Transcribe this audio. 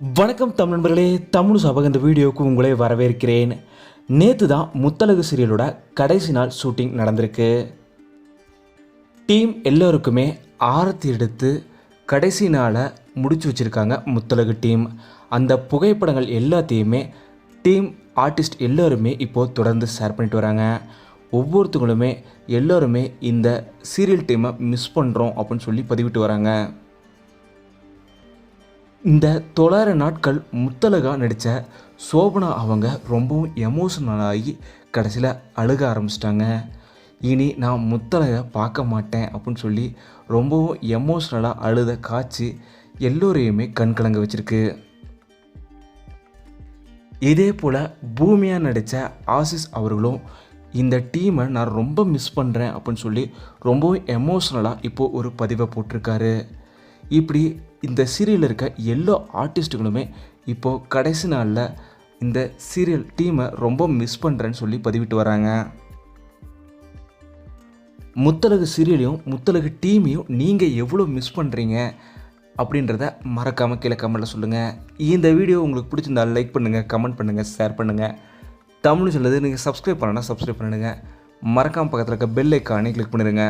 வணக்கம் தமிழ் நண்பர்களே தமிழ் சபக இந்த வீடியோவுக்கு உங்களை வரவேற்கிறேன். நேற்று தான் முத்தலகு சீரியலோட கடைசி நாள் ஷூட்டிங் நடந்திருக்கு. டீம் எல்லோருக்குமே ஆரத்தி எடுத்து கடைசி நாளை முடிச்சு வச்சுருக்காங்க முத்தலகு டீம். அந்த புகைப்படங்கள் எல்லாத்தையுமே டீம் ஆர்டிஸ்ட் எல்லோருமே இப்போது தொடர்ந்து ஷேர் பண்ணிட்டு வராங்க. ஒவ்வொருத்தங்களுமே எல்லோருமே இந்த சீரியல் டீமை மிஸ் பண்ணுறோம் அப்படின்னு சொல்லி பதிவிட்டு வராங்க. இந்த தொள்ளாயிரம் நாட்கள் முத்தலகா நடித்த சோபனா அவங்க ரொம்பவும் எமோஷனல் ஆகி கடைசியில் அழுக ஆரம்பிச்சிட்டாங்க. இனி நான் முத்தலகை பார்க்க மாட்டேன் அப்படின்னு சொல்லி ரொம்பவும் எமோஷ்னலாக அழுத காட்சி எல்லோரையுமே கண் கலங்க வச்சிருக்கு. இதே போல் பூமியாக நடித்த ஆசிஸ் அவர்களும் இந்த டீமை நான் ரொம்ப மிஸ் பண்ணுறேன் அப்படின்னு சொல்லி ரொம்பவும் எமோஷ்னலாக இப்போது ஒரு பதிவை போட்டிருக்காரு. இப்படி இந்த சீரியலில் இருக்க எல்லா ஆர்டிஸ்ட்டுகளுமே இப்போது கடைசி நாளில் இந்த சீரியல் டீமை ரொம்ப மிஸ் பண்ணுறேன்னு சொல்லி பதிவிட்டு வராங்க. முத்தலகு சீரியலையும் முத்தலகு டீமையும் நீங்கள் எவ்வளோ மிஸ் பண்ணுறீங்க அப்படின்றத மறக்காமல் கீழே கமெண்ட்டில் சொல்லுங்கள் இந்த வீடியோ உங்களுக்கு பிடிச்சிருந்தா லைக் பண்ணுங்கள் கமெண்ட் பண்ணுங்கள் ஷேர் பண்ணுங்கள் தமிழ் சொல்லுது நீங்கள் சப்ஸ்கிரைப் பண்ணனா சப்ஸ்கிரைப் பண்ணிடுங்க. மறக்காமல் பக்கத்தில் இருக்க பெல் ஐக்கானே கிளிக் பண்ணிடுங்க.